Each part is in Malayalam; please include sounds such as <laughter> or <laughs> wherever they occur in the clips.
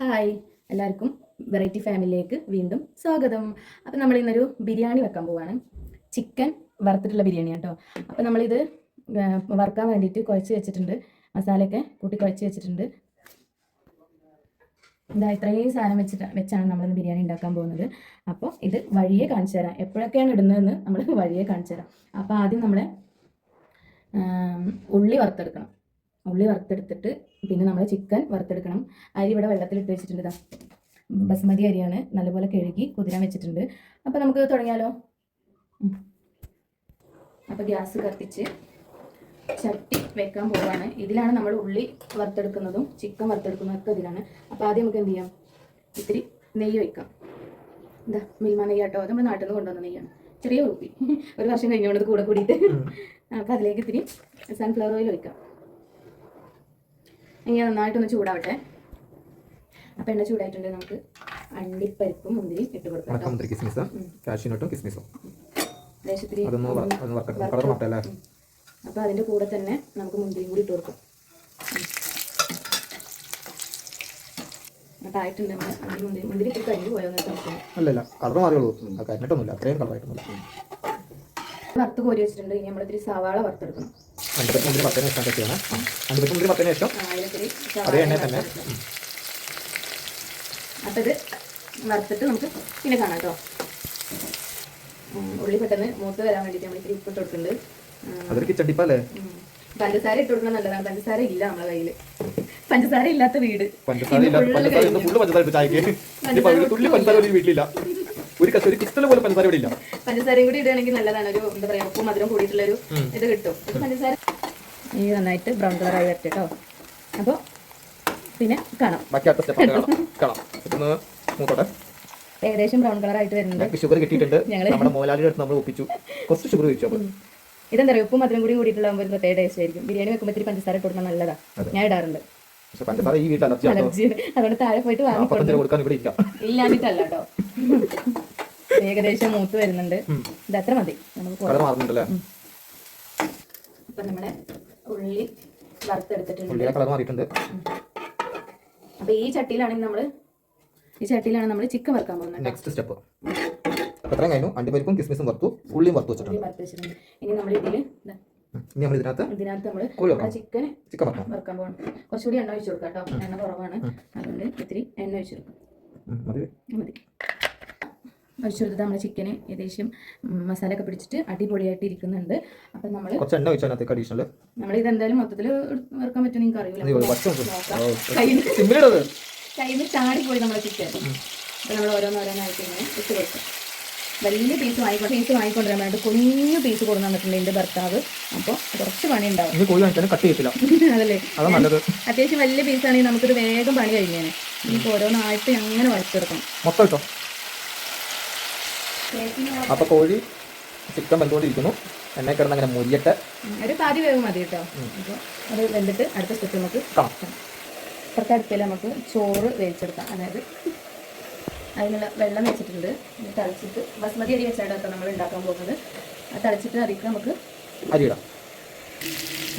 ഹായ്. എല്ലാവർക്കും വെറൈറ്റി ഫാമിലിയിലേക്ക് വീണ്ടും സ്വാഗതം. അപ്പം നമ്മൾ ഇന്നൊരു ബിരിയാണി വെക്കാൻ പോവാണ്. ചിക്കൻ വറുത്തിട്ടുള്ള ബിരിയാണി കേട്ടോ. അപ്പം നമ്മളിത് വറുക്കാൻ വേണ്ടിയിട്ട് കുഴച്ച് വെച്ചിട്ടുണ്ട്. മസാലയൊക്കെ കൂട്ടി കുഴച്ച് വെച്ചിട്ടുണ്ട്. ഇതാ ഇത്രയും സാധനം വെച്ചിട്ട് വെച്ചാണ് നമ്മളിന്ന് ബിരിയാണി ഉണ്ടാക്കാൻ പോകുന്നത്. അപ്പോൾ ഇത് വഴിയെ കാണിച്ചു തരാം. എപ്പോഴൊക്കെയാണ് ഇടുന്നതെന്ന് നമ്മൾ വഴിയെ കാണിച്ചു തരാം. അപ്പോൾ ആദ്യം നമ്മൾ ഉള്ളി വറുത്തെടുക്കണം. ഉള്ളി വറുത്തെടുത്തിട്ട് പിന്നെ നമ്മൾ ചിക്കൻ വറുത്തെടുക്കണം. അരി ഇവിടെ വെള്ളത്തിലിട്ട് വെച്ചിട്ടുണ്ട് ബസ്മതി അരിയാണ് നല്ലപോലെ കഴുകി കുതിരാൻ വെച്ചിട്ടുണ്ട്. അപ്പോൾ നമുക്ക് തുടങ്ങിയാലോ? അപ്പം അപ്പോൾ ഗ്യാസ് കത്തിച്ച് ചട്ടി വെക്കാൻ പോവാണ്. ഇതിലാണ് നമ്മൾ ഉള്ളി വറുത്തെടുക്കുന്നതും ചിക്കൻ വറുത്തെടുക്കുന്നതും ഒക്കെ ഇതിലാണ്. അപ്പോൾ ആദ്യം നമുക്ക് എന്ത് ചെയ്യാം? ഇത്തിരി നെയ്യ് വയ്ക്കാം എന്താ മിൽമ നെയ്യ് കേട്ടോ നമ്മൾ നാട്ടിൽ നിന്ന് കൊണ്ടുവന്ന നെയ്യാണ്. ചെറിയ കുപ്പി. ഒരു വർഷം കഴിഞ്ഞുകൊണ്ട് കൂടെ കൂടിയിട്ട്. അപ്പോൾ അതിലേക്ക് ഇത്തിരി സൺഫ്ലവർ ഓയിൽ ഒഴിക്കാം. ഇനി നന്നായിട്ടൊന്ന് ചൂടാവട്ടെ. അപ്പം എണ്ണ ചൂടായിട്ടുണ്ട് നമുക്ക്. അണ്ടിപ്പരിപ്പും മുന്തിരി ഇട്ട് കൊടുക്കാം. ഉണക്കമുന്തിരി കിസ്മിസ് കാഷ്യൂനട്ടും കിസ്മിസും. അപ്പോൾ അതിന്റെ കൂടെ തന്നെ നമുക്ക് മുന്തിരിയും കൂടി ഇട്ട് കൊടുക്കാം. മുന്തിരി മുന്തിരി ഇട്ട് കഴിഞ്ഞ് പോയോന്ന് അല്ലല്ല കളർ മാറിയുള്ളൂ. അത് കരിഞ്ഞിട്ടൊന്നുമില്ല അത്രയും കളറായിട്ടൊന്നുമില്ല. വറുത്ത് കോരി വെച്ചിട്ടുണ്ട്. ഇനി നമ്മൾ ഇത്തിരി സവാള വറുത്തെടുക്കണം. അഞ്ചിപ്പത്ത് മുന്തിരി പത്തിന് ശേഷം മുന്തിരി ശേഷം ആ, അതിലിത്തിരി അതേ എണ്ണ തന്നെ. വറുത്തെടുക്കണം. ഇത് വറുത്തിട്ട് നമുക്ക് പിന്നെ കാണാം കേട്ടോ. ഉള്ളി പെട്ടെന്ന് മൂത്ത് വരാൻ വേണ്ടിയിട്ട് നമ്മൾ ഇത്തിരി ഉപ്പിട്ട് കൊടുക്കുന്നുണ്ട്. ഉം, അതൊരു കിച്ചൺ ടിപ്പല്ലേ പഞ്ചസാര ഇട്ട് കൊടുക്കുന്നത് നല്ലതാണ്. പഞ്ചസാര ഇല്ല നമ്മളെ കയ്യിൽ. പഞ്ചസാര ഇല്ലാത്ത വീട്. പഞ്ചസാര ഇല്ല പഞ്ചസാര ഇല്ലാത്ത പഞ്ചസാര ഇട്ട് വീട്ടിലില്ല. ഒരു ഒരു കിസ്റ്റൽ പോലെ പഞ്ചസാര ഇവിടെ ഇല്ല. പഞ്ചസാരയും കൂടി ഇടുകയാണെങ്കിൽ നല്ലതാണ്. ഒരു എന്താ പറയാ ഉപ്പും മധുരം കൂടിയിട്ടുള്ള ഒരു ഇത് കിട്ടും. പഞ്ചസാര. ഈ നന്നായിട്ട് ബ്രൗൺ കളർ ആയി വരട്ടെ കേട്ടോ അപ്പോൾ പിന്നെ കാണാം. ബാക്കി അടുത്ത സ്റ്റെപ്പ് കാണാം. മൂത്തോട്ടെ. ഏകദേശം ബ്രൗൺ കളർ ആയിട്ട് വരുന്നുണ്ട്. ഞങ്ങൾക്ക് ഷുഗർ കിട്ടിയിട്ടുണ്ട്. നമ്മുടെ മോലാലിയുടെ അടുത്ത് നമ്മൾ ഒപ്പിച്ചു. കുറച്ച് ഷുഗർ കഴിച്ചു അപ്പോൾ. ഇതെന്താ പറയുക ഉപ്പും മധുരം കൂടി കൂടിയിട്ടുള്ള ഒരു പ്രത്യേക ടേസ്റ്റ് ആയിരിക്കും. ബിരിയാണി വെക്കുമ്പോൾ ഇത്തിരി പഞ്ചസാര ഇട്ട് നല്ലതാ. നല്ലതാണ് ഞാൻ ഇടാറുണ്ട്. പക്ഷെ പഞ്ചസാര ഈ വീട്ടിൽ അലർജി. ആണോ അതുകൊണ്ട് താഴെ പോയിട്ട് വാങ്ങി കൊടുക്കാൻ ഇവിടെ ഇല്ല. ഇല്ലാഞ്ഞിട്ടല്ല കേട്ടോ ഏകദേശം മൂത്ത് വരുന്നുണ്ട്. ഇത് അത്ര മതി. ഇപ്പൊ നമ്മുടെ ഉള്ളി വറുത്തെടുത്തിട്ടുണ്ട്. അപ്പൊ ഈ ചട്ടിയിലാണെങ്കിൽ നമ്മൾ ഈ ചട്ടിയിലാണ് നമ്മൾ ചിക്കൻ വറുക്കാൻ പോകുന്നത് നെക്സ്റ്റ് സ്റ്റെപ്പ് അത്രയും കഴിഞ്ഞു. അണ്ടിപ്പരിപ്പും കിസ്മിസും വറുത്തു ഉള്ളിയും വറുത്തു വെച്ചിട്ടുണ്ട്. ഇനി നമ്മൾ ഇതിൽ ഇനി നമ്മൾ ഇതിനകത്ത് ഇതിനകത്ത് നമ്മൾ ചിക്കൻ ചിക്കൻ വറക്കണം. വറുക്കാൻ പോകണം. കുറച്ചുകൂടി എണ്ണ ഒഴിച്ചു കൊടുക്കാം കേട്ടോ. എണ്ണ കുറവാണ്. അതുകൊണ്ട് ഇത്തിരി എണ്ണ ഒഴിച്ചു കൊടുക്കാം. മതി. മതി. ഒഴിച്ചു നമ്മുടെ നമ്മൾ ചിക്കന് ഏകദേശം മസാല ഒക്കെ പിടിച്ചിട്ട് അടിപൊളിയായിട്ട് ഇരിക്കുന്നുണ്ട്. അപ്പം നമ്മൾ കുറച്ച് എണ്ണ അഡീഷണൽ നമ്മൾ ഇതെന്തായാലും മൊത്തത്തിൽ വെറുക്കാൻ പറ്റുമെന്ന് നിങ്ങൾക്ക് അറിയില്ല കയ്യിൽ നിന്ന് ചാടിപ്പോയി നമ്മളെ ചിക്കൻ അപ്പോൾ നമ്മൾ ഓരോന്നോരോന്നായിട്ട് ഇങ്ങനെ ഇട്ട് കൊടുക്കും വലിയ പീസ് വാങ്ങിക്കൊണ്ട് പീസ് വാങ്ങിക്കൊണ്ടിരാൻ വേണ്ടി കുഞ്ഞു പീസ് കൊടുന്നു തന്നിട്ടുണ്ട് എന്റെ ഭർത്താവ്. അപ്പോൾ കുറച്ച് പണി ഉണ്ടാവും. കട്ട് ചെയ്യത്തില്ല. <laughs> അതല്ലേ. അത്യാവശ്യം വലിയ പീസാണെങ്കിൽ നമുക്കിത് വേഗം പണി കഴിഞ്ഞേനെ ഇനിയിപ്പോൾ ഓരോന്നായിട്ട് അങ്ങനെ വറുത്തെടുക്കണം. മൊത്തം ഇട്ടോ അപ്പൊ കോഴി ചിക്കൻ വെന്തുകൊണ്ടിരിക്കുന്നു. എണ്ണ കിടന്ന് അങ്ങനെ മുരിയട്ടെ ഒരു പാതി വേവ് മതി കേട്ടോ. അപ്പോൾ അത് വെന്തിട്ട് അടുത്ത സ്റ്റെപ്പ് നമുക്ക് കാണാം. ഇപ്പുറത്തെ അടുപ്പിൽ നമുക്ക് ചോറ് വേവിച്ചെടുക്കാം. അതായത് അതിനുള്ള വെള്ളം വെച്ചിട്ടുണ്ട്. തളിച്ചിട്ട് ബസ്മതി അരി വെച്ചായിട്ടാണ് നമ്മൾ ഉണ്ടാക്കാൻ പോകുന്നത്. അത് തളിച്ചിട്ട് അരിക്ക് നമുക്ക് അരിയിടാം.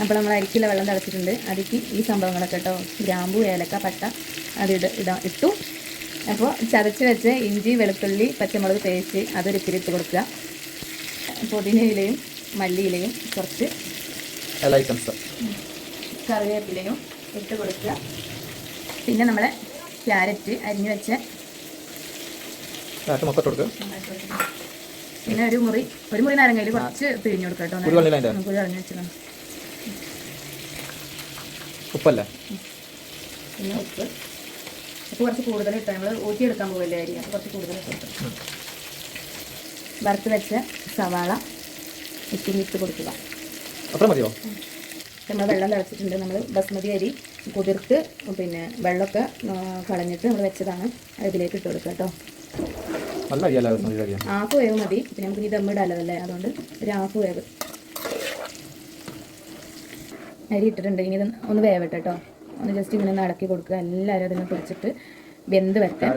അപ്പോൾ നമ്മൾ അരിക്കുള്ള വെള്ളം തളിച്ചിട്ടുണ്ട്. അരിക്ക് ഈ സംഭവങ്ങളൊക്കെ കേട്ടോ. ഗ്രാമ്പു ഏലക്ക പട്ട അത് ഇട ഇടാ ഇട്ടു. അപ്പോൾ ചതച്ച് വെച്ച് ഇഞ്ചി വെളുത്തുള്ളി പച്ചമുളക് പേസ്റ്റ് അതൊരു ഇത്തിരി ഇട്ട് കൊടുക്കുക. പുതിനയിലയും മല്ലിയിലയും കുറച്ച് കറിവേപ്പിലയും ഇട്ട് കൊടുക്കുക. പിന്നെ നമ്മൾ ക്യാരറ്റ് അരിഞ്ഞു വെച്ച് പിന്നെ ഒരു മുറി ഒരു മുറി നാരങ്ങയിൽ കുറച്ച് പിഴിഞ്ഞു കൊടുക്കാം കേട്ടോ. കുരു കളഞ്ഞില്ല അതിന്റെ കുഴി വെച്ചതാണ് ഉപ്പല്ലേ? പിന്നെ ഉപ്പ്. ഉപ്പ് കുറച്ച് കൂടുതൽ ഇട്ട് നമ്മൾ ഊറ്റിയെടുക്കാൻ പോകല്ലേ അരി. അപ്പോൾ കുറച്ച് കൂടുതൽ ഇട്ട് വറുത്ത് വെച്ച സവാള ഇച്ചിരി ഇട്ട് കൊടുക്കുക. അത്ര മതിയോ? നമ്മൾ വെള്ളം തിളച്ചിട്ടുണ്ട്. നമ്മൾ ബസ്മതി അരി കുതിർത്ത് പിന്നെ വെള്ളമൊക്കെ കളഞ്ഞിട്ട് നമ്മൾ വെച്ചതാണ്. അതിലേക്ക് ഇട്ട് കൊടുക്കുക കേട്ടോ. ഹാഫ് വേവ് മതി. പിന്നെ നമുക്ക് ദമ്മ ദമ്മിടാലോ അല്ലേ? അതുകൊണ്ട് ഒരു ഹാഫ് വേവ്. അരി ഇട്ടിട്ടുണ്ട്. ഇനി ഒന്ന് വേവട്ടെ കേട്ടോ. ഒന്ന് ജസ്റ്റ് ഇങ്ങനെ ഒന്ന് ഇളക്കി കൊടുക്കുക. എല്ലാവരും അതിനെ പിടിച്ചിട്ട് വെന്ത് വരട്ടെ.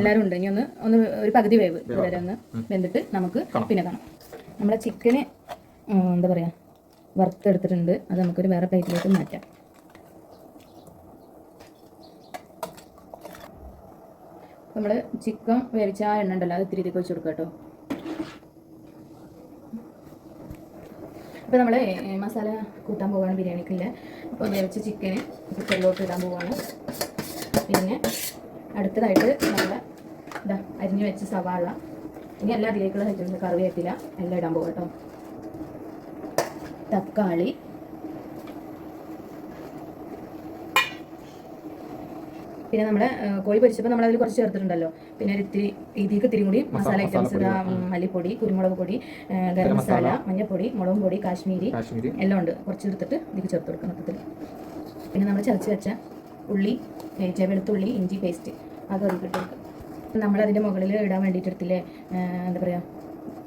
എല്ലാവരും ഉണ്ട്. ഇനി ഒന്ന് ഒന്ന് ഒരു പകുതി വേവ് വരെ ഒന്ന് വെന്തിട്ട് നമുക്ക് പിന്നെ കാണാം. നമ്മുടെ ചിക്കന് എന്താ പറയുക വറുത്തെടുത്തിട്ടുണ്ട്. അത് നമുക്കൊരു വേറെ പ്ലേറ്റിലേക്ക് മാറ്റാം. നമ്മൾ ചിക്കൻ വേവിച്ച എണ്ണ ഉണ്ടല്ലോ അത് ഇത്തിരി ഇതൊക്കെ വെച്ച് കൊടുക്കാം കേട്ടോ. അപ്പോൾ നമ്മൾ മസാല കൂട്ടാൻ പോവാണ് ബിരിയാണിക്കില്ല. അപ്പോൾ വേവിച്ച ചിക്കന് കുക്കറിലോട്ട് ഇടാൻ പോവുകയാണ് പിന്നെ അടുത്തതായിട്ട് നമ്മൾ ഇതാ അരിഞ്ഞു വെച്ച സവാള. ഇനി എല്ലാ അതിലേക്കുള്ള ഐറ്റംസ് കറിവേപ്പില എല്ലാം ഇടാൻ പോകാം കേട്ടോ തക്കാളി പിന്നെ നമ്മുടെ കോഴി പൊരിച്ചപ്പോൾ നമ്മൾ അതിൽ കുറച്ച് ചേർത്തിട്ടുണ്ടല്ലോ. പിന്നെ ഒരു ഇത്തിരി ഇതിക്ക് ഇത്തിരി കൂടി മസാല ഐറ്റംസ് മല്ലിപ്പൊടി കുരുമുളക് പൊടി ഗരം മസാല മഞ്ഞൾപ്പൊടി മുളകും പൊടി കാശ്മീരി എല്ലാം ഉണ്ട്. കുറച്ച് എടുത്തിട്ട് ഇതിക്ക് ചേർത്ത് കൊടുക്കാം മൊത്തത്തിൽ പിന്നെ നമ്മൾ ചതച്ച് വെച്ച ഉള്ളി വെളുത്തുള്ളി ഇഞ്ചി പേസ്റ്റ് അത് കൊടുക്കുക. നമ്മൾ അതിന്റെ മുകളിൽ ഇടാൻ വേണ്ടിയിട്ട് എടുത്തില്ലേ എന്താ പറയുക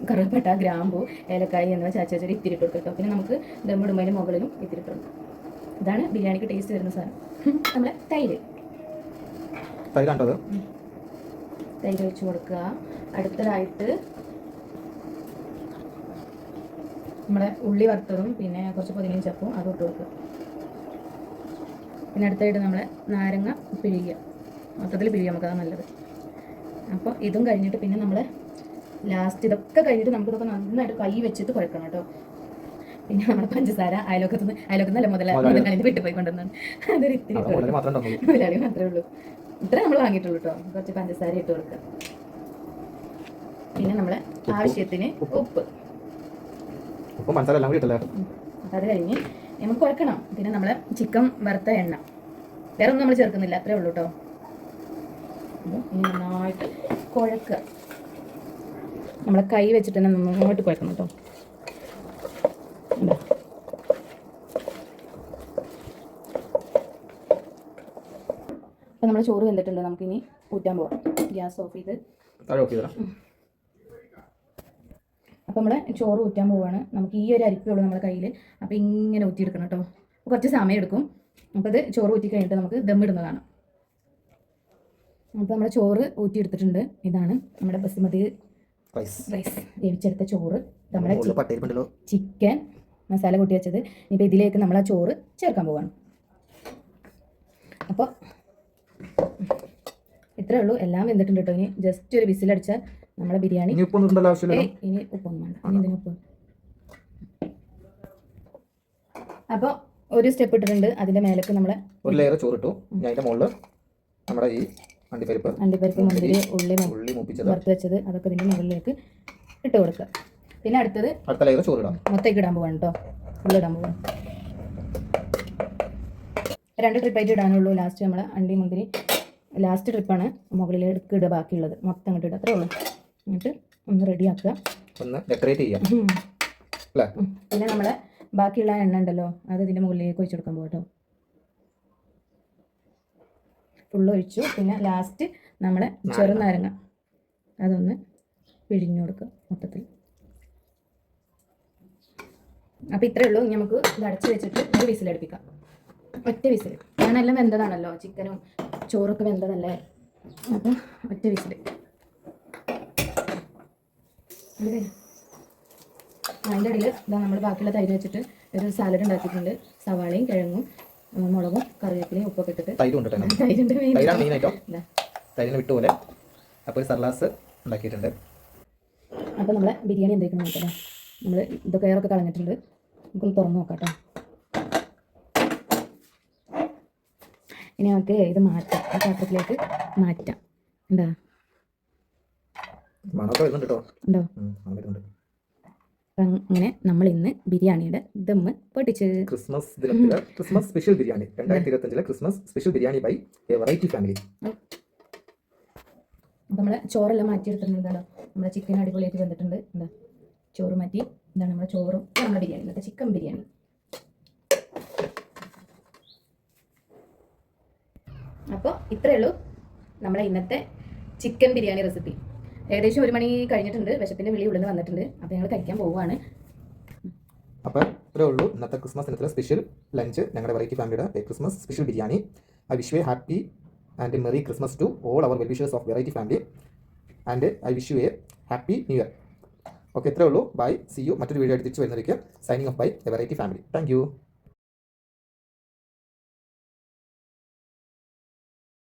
കറുവപ്പട്ട ഗ്രാമ്പു ഏലക്കായി എന്നിവ ചതച്ച് വെച്ചിട്ട് ഇത്തിരി ഇട്ട് കൊടുക്കുക. പിന്നെ നമുക്ക് ദമ്മിടുമ്പോൾ മുകളിലും ഇത്തിരി ഇട്ട് കൊടുക്കാം ഇതാണ് ബിരിയാണിക്ക് ടേസ്റ്റ് വരുന്ന സാധനം. <laughs> നമ്മളെ തൈര്. തൈരാണ്ടത് തൈര് ഒഴിച്ച് കൊടുക്കുക. അടുത്തതായിട്ട് നമ്മുടെ ഉള്ളി വറുത്തതും പിന്നെ കുറച്ച് പുതിനയും ചപ്പും അത് ഇട്ട് കൊടുക്കുക. പിന്നെ അടുത്തായിട്ട് നമ്മളെ നാരങ്ങ പിഴിയുക. മൊത്തത്തിൽ പിഴിയുക നമുക്കതാണ് നല്ലത്. അപ്പോൾ ഇതും കഴിഞ്ഞിട്ട് പിന്നെ നമ്മൾ ലാസ്റ്റ് ഇതൊക്കെ കഴിഞ്ഞിട്ട് നമുക്കിതൊക്കെ നന്നായിട്ട് കൈ വെച്ചിട്ട് കുഴക്കണം കേട്ടോ. പിന്നെ നമ്മുടെ പഞ്ചസാര അയലോക്കത്ത് അയലോക്കത്ത് നല്ല മുതല മുതലാളി. മുതലാളിന്ന് വിട്ടു പോയി കൊണ്ടുവന്നാണ് അതൊരു ഇത്തിരി മുതലാളി മാത്രമേ ഉള്ളൂ. ഇത്ര നമ്മൾ വാങ്ങിയിട്ടുള്ളൂ കേട്ടോ കുറച്ച് പഞ്ചസാര ഇട്ട് കൊടുക്കുക പിന്നെ നമ്മളെ ആവശ്യത്തിന് ഉപ്പ്. ഉപ്പും. മസാല എല്ലാം കൂടി അത് കഴിഞ്ഞ് നമുക്ക് കുഴക്കണം. പിന്നെ നമ്മളെ ചിക്കൻ വറുത്ത എണ്ണ. വേറെ ഒന്നും നമ്മൾ ചേർക്കുന്നില്ല. അത്രേ ഉള്ളൂ കേട്ടോ ഇനി നന്നായിട്ട് കുഴക്കുക നമ്മളെ കൈ വെച്ചിട്ട് തന്നെ നന്നായിട്ട് കുഴക്കണം കേട്ടോ അപ്പം നമ്മൾ ചോറ് വെന്തിട്ടുണ്ട്. നമുക്കിനി ഊറ്റാൻ പോവാം. ഗ്യാസ് ഓഫ് ചെയ്ത്. അപ്പം അപ്പോൾ നമ്മൾ ചോറ് ഊറ്റാൻ പോവുകയാണ് നമുക്ക് ഈ ഒരു അരിപ്പേ ഉള്ളൂ നമ്മുടെ കയ്യിൽ അപ്പോൾ ഇങ്ങനെ ഊറ്റിയെടുക്കണം കേട്ടോ. അപ്പോൾ കുറച്ച് സമയം എടുക്കും. അപ്പോൾ ഇത് ചോറ് ഊറ്റി കഴിഞ്ഞിട്ട് നമുക്ക് ദമ്മിടുന്നതാണ് അപ്പോൾ നമ്മുടെ ചോറ് ഊറ്റിയെടുത്തിട്ടുണ്ട്. ഇതാണ് നമ്മുടെ ബസുമതി റൈസ്. റൈസ്. വേവിച്ചെടുത്ത ചോറ്. നമ്മുടെ ചിക്കൻ മസാല കൂട്ടി വെച്ചത്. ഇപ്പം ഇതിലേക്ക് നമ്മൾ ആ ചോറ് ചേർക്കാൻ പോവുകയാണ് അപ്പോൾ ഇത്രേ ഉള്ളൂ. എല്ലാം വെന്തിട്ടുണ്ട് കേട്ടോ. ഇനി ജസ്റ്റ് ഒരു വിസിലടിച്ചാൽ നമ്മളെ ബിരിയാണി. ഇനി ഉപ്പൊന്നും വേണ്ട ഇനി ഇതിന് ഉപ്പ്. അപ്പോൾ ഒരു സ്റ്റെപ്പ് ഇട്ടിട്ടുണ്ട്. അതിന്റെ മേലേക്ക് നമ്മളെ ഒരു ലെയർ ചോറിട്ടു. ഞാൻ അതിന്റെ മുകളിൽ നമ്മുടെ ഈ അണ്ടിപ്പരിപ്പ് അണ്ടിപ്പരിപ്പ് മുന്തിരി ഉള്ളി ഉള്ളി മുപ്പിച്ചത്. വറുത്ത് വെച്ചത്. അതൊക്കെ ഇതിന്റെ മുകളിലേക്ക് ഇട്ട് കൊടുക്കുക. പിന്നെ അടുത്തത് അടുത്ത ലെയർ ചോറിടാം. മൊത്തേക്ക് ഇടാൻ പോവാണ് കേട്ടോ. ഉള്ളി ഇടാൻ പോവാണ്. രണ്ട് ട്രിപ്പായിട്ട് ഇടാനുള്ളൂ ലാസ്റ്റ് നമ്മൾ അണ്ടി മുന്തിരി ലാസ്റ്റ് ട്രിപ്പാണ് മുകളിലേക്ക് ഇടുക ബാക്കിയുള്ളത്. മൊത്തം അങ്ങോട്ട് ഇടുക. അത്രേ ഉള്ളൂ. എന്നിട്ട് ഒന്ന് റെഡിയാക്കുക ഒന്ന് ഡെക്കറേറ്റ് ചെയ്യാം. പിന്നെ നമ്മളെ ബാക്കിയുള്ള എണ്ണ ഉണ്ടല്ലോ അത് ഇതിന്റെ മുകളിലേക്ക് ഒഴിച്ചു കൊടുക്കാൻ പോകട്ടോ ഫുള്ള് ഒഴിച്ചു. പിന്നെ ലാസ്റ്റ് നമ്മളെ ചെറുനാരങ്ങ അതൊന്ന് പിഴിഞ്ഞു കൊടുക്കുക മൊത്തത്തിൽ. അപ്പോൾ ഇത്രേ ഉള്ളൂ. നമുക്ക് ഇത് അടച്ച് വെച്ചിട്ട് ഒരു വിസിലടുപ്പിക്കാം. ഒറ്റ വിസിൽ ഞാനെല്ലാം വെന്തതാണല്ലോ. ചിക്കനും ചോറൊക്കെ വെന്തതല്ലേ? അപ്പം ഒറ്റ വിസിൽ അതിന്റെ ഇടയിൽ ഇതാ നമ്മൾ ബാക്കിയുള്ള തൈര് വെച്ചിട്ട് ഒരു സാലഡ് ഉണ്ടാക്കിയിട്ടുണ്ട്. സവാളയും കിഴങ്ങും മുളകും കറിവേപ്പിലയും ഉപ്പൊക്കെ ഇട്ടിട്ട്. തൈരുണ്ട്. തൈരിനെ വിട്ടുപോലെ അപ്പോൾ ഒരു സർലാസ് ഉണ്ടാക്കിയിട്ടുണ്ട്. അപ്പോൾ നമ്മളെ ബിരിയാണി എന്തൊക്കെയാണ് നോക്കാം നമ്മൾ ഇതൊക്കെ ഏറൊക്കെ കളഞ്ഞിട്ടുണ്ട്. നമുക്കൊന്ന് തുറന്ന് നോക്കാം കേട്ടോ ഇനി നമുക്ക് ഇത് മാറ്റാം. ആ പാത്രത്തിലേക്ക് മാറ്റാം. എന്താ? ഉണ്ടോ? അങ്ങനെ നമ്മൾ ഇന്ന് ബിരിയാണിയുടെ ദമ്മ് പൊട്ടിച്ച്. ക്രിസ്മസ് ദിനത്തിലെ ക്രിസ്മസ് സ്പെഷ്യൽ ബിരിയാണി. രണ്ടായിരത്തി ഇരുപത്തഞ്ചിലെ Christmas special biryani by a variety family അപ്പം മാറ്റി ചോറെല്ലാം എന്താണോ നമ്മുടെ ചിക്കൻ അടിപൊളിയായിട്ട് വന്നിട്ടുണ്ട് എന്താ? ചോറ് മാറ്റി ഇതാണ് നമ്മുടെ ചോറും നമ്മുടെ ബിരിയാണി. ഇന്നത്തെ ചിക്കൻ ബിരിയാണി. അപ്പോൾ ഇത്രയേ ഉള്ളൂ നമ്മളെ ഇന്നത്തെ ചിക്കൻ ബിരിയാണി റെസിപ്പി ഏകദേശം ഒരു മണി കഴിഞ്ഞിട്ടുണ്ട്. വിശപ്പിന്റെ വിളി ഉള്ളിൽ വന്നിട്ടുണ്ട്. അപ്പോൾ ഞങ്ങൾ കഴിക്കാൻ പോവുകയാണ്. അപ്പോൾ ഇത്രേ ഉള്ളൂ. ഇന്നത്തെ ക്രിസ്മസ് ദിനത്തിലെ സ്പെഷ്യൽ ലഞ്ച് ഞങ്ങളുടെ വെറൈറ്റി ഫാമിലിയുടെ Christmas special biryani. I wish a happy and merry Christmas to all our well wishers of variety family and I wish you a happy new year okay ഇത്രേ ഉള്ളൂ. ബൈ സി യു മറ്റൊരു വീഡിയോ തിരിച്ചു വരുന്നതിലേക്ക് signing off by a variety family thank you